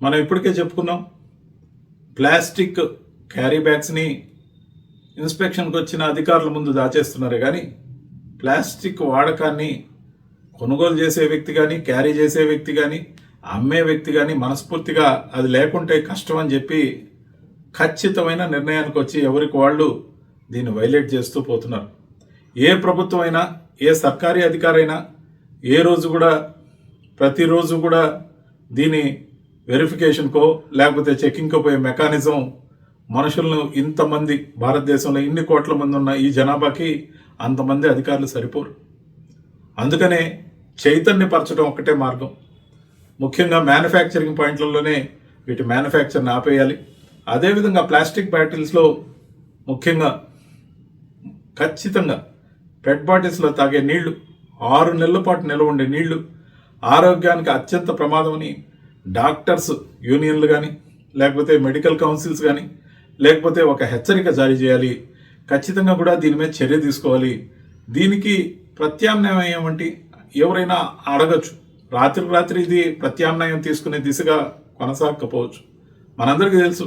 మనం ఇప్పటికే చెప్పుకున్నాం. ప్లాస్టిక్ క్యారీ బ్యాగ్స్ని ఇన్స్పెక్షన్కి వచ్చిన అధికారుల ముందు దాచేస్తున్నారు. కానీ ప్లాస్టిక్ వాడకాన్ని కొనుగోలు చేసే వ్యక్తి కానీ క్యారీ చేసే వ్యక్తి కానీ అమ్మే వ్యక్తి కానీ మనస్ఫూర్తిగా అది లేకుంటే కష్టం అని చెప్పి ఖచ్చితమైన నిర్ణయానికి వచ్చి ఎవరికి వాళ్ళు దీన్ని వైలేట్ చేస్తూ పోతున్నారు. ఏ ప్రభుత్వం అయినా ఏ సర్కారీ అధికారైనా ఏ రోజు కూడా ప్రతిరోజు కూడా దీని వెరిఫికేషన్కో లేకపోతే చెక్కింగ్కో పోయే మెకానిజం మనుషులను ఇంతమంది భారతదేశంలో ఇన్ని కోట్ల మంది ఉన్న ఈ జనాభాకి అంతమంది అధికారులు సరిపోరు. అందుకనే చైతన్యపరచడం ఒక్కటే మార్గం. ముఖ్యంగా మ్యానుఫ్యాక్చరింగ్ పాయింట్లలోనే వీటి మ్యానుఫ్యాక్చర్ని ఆపేయాలి. అదేవిధంగా ప్లాస్టిక్ బాటిల్స్లో ముఖ్యంగా ఖచ్చితంగా పెట్ బాటిల్స్లో తాగే నీళ్ళు ఆరు నెలల పాటు నిల్వ ఉండే నీళ్ళు ఆరోగ్యానికి అత్యంత ప్రమాదమని డాక్టర్స్ యూనియన్లు కానీ లేకపోతే మెడికల్ కౌన్సిల్స్ కానీ లేకపోతే ఒక హెచ్చరిక జారీ చేయాలి. ఖచ్చితంగా కూడా దీని మీద చర్య తీసుకోవాలి. దీనికి ప్రత్యామ్నాయం ఏమంటే ఎవరైనా అడగచ్చు. రాత్రి రాత్రి ఇది ప్రత్యామ్నాయం తీసుకునే దిశగా కొనసాగకపోవచ్చు. మనందరికీ తెలుసు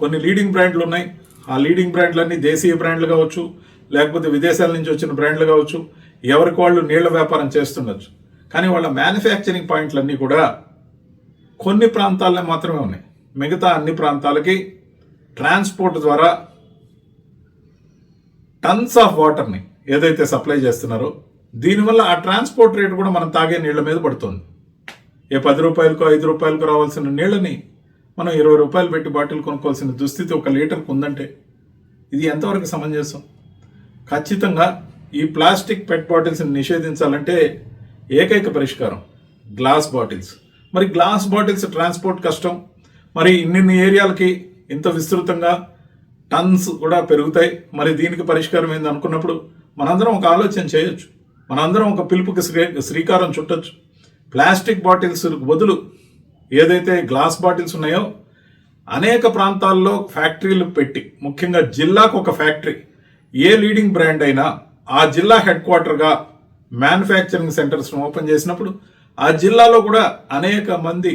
కొన్ని లీడింగ్ బ్రాండ్లు ఉన్నాయి. ఆ లీడింగ్ బ్రాండ్లన్నీ దేశీయ బ్రాండ్లు కావచ్చు లేకపోతే విదేశాల నుంచి వచ్చిన బ్రాండ్లు కావచ్చు ఎవరికి వాళ్ళు నీళ్ళ వ్యాపారం చేస్తుండొచ్చు. కానీ వాళ్ళ మ్యానుఫ్యాక్చరింగ్ పాయింట్లన్నీ కూడా కొన్ని ప్రాంతాల్లో మాత్రమే ఉన్నాయి. మిగతా అన్ని ప్రాంతాలకి ట్రాన్స్పోర్ట్ ద్వారా టన్స్ ఆఫ్ వాటర్ని ఏదైతే సప్లై చేస్తున్నారో దీనివల్ల ఆ ట్రాన్స్పోర్ట్ రేట్ కూడా మనం తాగే నీళ్ళ మీద పడుతుంది. ఏ పది రూపాయలకో ఐదు రూపాయలకు రావాల్సిన నీళ్ళని మనం ఇరవై రూపాయలు పెట్టి బాటిల్ కొనుక్కోవాల్సిన దుస్థితి ఒక లీటర్కి ఉందంటే ఇది ఎంతవరకు సమంజసం? ఖచ్చితంగా ఈ ప్లాస్టిక్ పెట్ బాటిల్స్ని నిషేధించాలంటే ఏకైక పరిష్కారం గ్లాస్ బాటిల్స్. మరి గ్లాస్ బాటిల్స్ ట్రాన్స్పోర్ట్ కష్టం. మరి ఇన్నిన్ని ఏరియాలకి ఇంత విస్తృతంగా టన్స్ కూడా పెరుగుతాయి. మరి దీనికి పరిష్కారం ఏంది అనుకున్నప్పుడు మనందరం ఒక ఆలోచన చేయొచ్చు. మనందరం ఒక పిలుపుకి శ్రీ శ్రీకారం చుట్టొచ్చు. ప్లాస్టిక్ బాటిల్స్ బదులు ఏదైతే గ్లాస్ బాటిల్స్ ఉన్నాయో అనేక ప్రాంతాల్లో ఫ్యాక్టరీలు పెట్టి ముఖ్యంగా జిల్లాకు ఒక ఫ్యాక్టరీ ఏ లీడింగ్ బ్రాండ్ అయినా ఆ జిల్లా హెడ్ క్వార్టర్గా మ్యానుఫ్యాక్చరింగ్ సెంటర్స్ ఓపెన్ చేసినప్పుడు ఆ జిల్లాలో కూడా అనేక మంది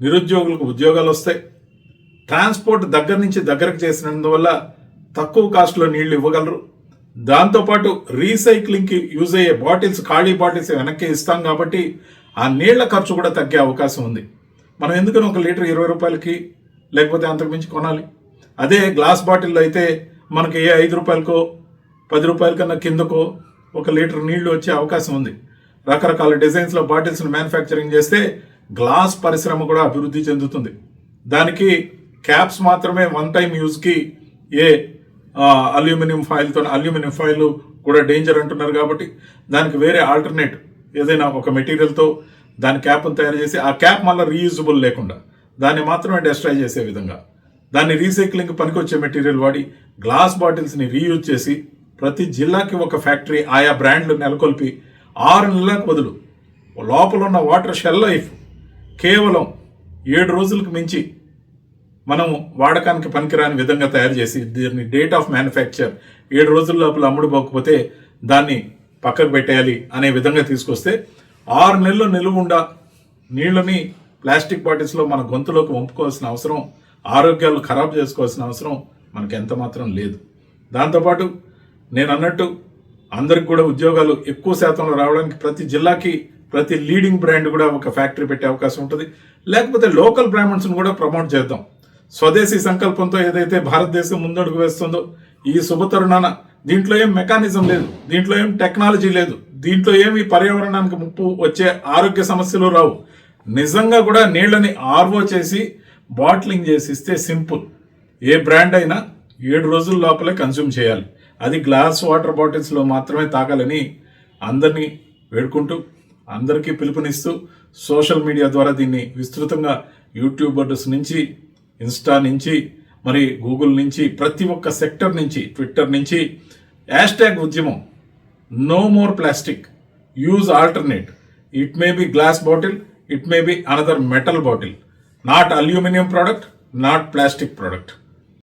నిరుద్యోగులకు ఉద్యోగాలు వస్తాయి. ట్రాన్స్పోర్ట్ దగ్గర నుంచి దగ్గరకు చేసినందువల్ల తక్కువ కాస్ట్లో నీళ్ళు ఇవ్వగలరు. దాంతోపాటు రీసైక్లింగ్కి యూజ్ అయ్యే బాటిల్స్ ఖాళీ బాటిల్స్ వెనక్కి ఇస్తాం కాబట్టి ఆ నీళ్ళ ఖర్చు కూడా తగ్గే అవకాశం ఉంది. మనం ఎందుకని ఒక లీటర్ ఇరవై రూపాయలకి లేకపోతే అంతకుమించి కొనాలి? అదే గ్లాస్ బాటిల్లో అయితే మనకి ఏ ఐదు రూపాయలకో పది రూపాయల కన్నా కిందకో ఒక లీటర్ నీళ్ళు వచ్చే అవకాశం ఉంది. రకరకాల డిజైన్స్లో బాటిల్స్ని మ్యానుఫ్యాక్చరింగ్ చేస్తే గ్లాస్ పరిశ్రమ కూడా అభివృద్ధి చెందుతుంది. దానికి క్యాప్స్ మాత్రమే వన్ టైం యూజ్కి ఏ అల్యూమినియం ఫాయిల్తో అల్యూమినియం ఫాయిల్ కూడా డేంజర్ అంటున్నారు కాబట్టి దానికి వేరే ఆల్టర్నేట్ ఏదైనా ఒక మెటీరియల్తో దాని క్యాప్ను తయారు చేసి ఆ క్యాప్ మళ్ళీ రీయూజబుల్ లేకుండా దాన్ని మాత్రమే డెస్ట్రాయ్ చేసే విధంగా దాన్ని రీసైక్లింగ్ పనికొచ్చే మెటీరియల్ వాడి గ్లాస్ బాటిల్స్ని రీయూజ్ చేసి ప్రతి జిల్లాకి ఒక ఫ్యాక్టరీ ఆయా బ్రాండ్లు నెలకొల్పి ఆరు నెలలకు బదులు. లోపల ఉన్న వాటర్ షెల్ లైఫ్ కేవలం ఏడు రోజులకు మించి మనం వాడకానికి పనికిరాని విధంగా తయారు చేసి దీన్ని డేట్ ఆఫ్ మ్యానుఫ్యాక్చర్ ఏడు రోజుల లోపల అమ్ముడుపోకపోతే దాన్ని పక్కకు పెట్టేయాలి అనే విధంగా తీసుకొస్తే ఆరు నెలలు నిలువుండా నీళ్ళని ప్లాస్టిక్ బాటిల్స్లో మన గొంతులోకి వంపుకోవాల్సిన అవసరం ఆరోగ్యాలు ఖరాబ్ చేసుకోవాల్సిన అవసరం మనకు ఎంత మాత్రం లేదు. దాంతోపాటు నేను అన్నట్టు అందరికి కూడా ఉద్యోగాలు ఎక్కువ శాతంలో రావడానికి ప్రతి జిల్లాకి ప్రతి లీడింగ్ బ్రాండ్ కూడా ఒక ఫ్యాక్టరీ పెట్టే అవకాశం ఉంటుంది. లేకపోతే లోకల్ బ్రాహ్మణ్స్ని కూడా ప్రమోట్ చేద్దాం. స్వదేశీ సంకల్పంతో ఏదైతే భారతదేశం ముందడుగు వేస్తుందో ఈ శుభతరుణాన దీంట్లో ఏం మెకానిజం లేదు దీంట్లో ఏం టెక్నాలజీ లేదు దీంట్లో ఏమి పర్యావరణానికి ముప్పు వచ్చే ఆరోగ్య సమస్యలు రావు. నిజంగా కూడా నీళ్ళని ఆర్వో చేసి బాటిలింగ్ చేసి ఇస్తే సింపుల్ ఏ బ్రాండ్ అయినా ఏడు రోజుల లోపలే కన్స్యూమ్ చేయాలి. అది గ్లాస్ వాటర్ బాటిల్స్లో మాత్రమే తాగాలని అందరినీ వేడుకుంటూ అందరికీ పిలుపునిస్తూ సోషల్ మీడియా ద్వారా దీన్ని విస్తృతంగా యూట్యూబర్స్ నుంచి ఇన్స్టా నుంచి మరి గూగుల్ నుంచి ప్రతి ఒక్క సెక్టర్ నుంచి ట్విట్టర్ నుంచి హ్యాష్ ట్యాగ్ ఉద్యమం no more plastic use alternate it may be glass bottle it may be another metal bottle not aluminium product not plastic product.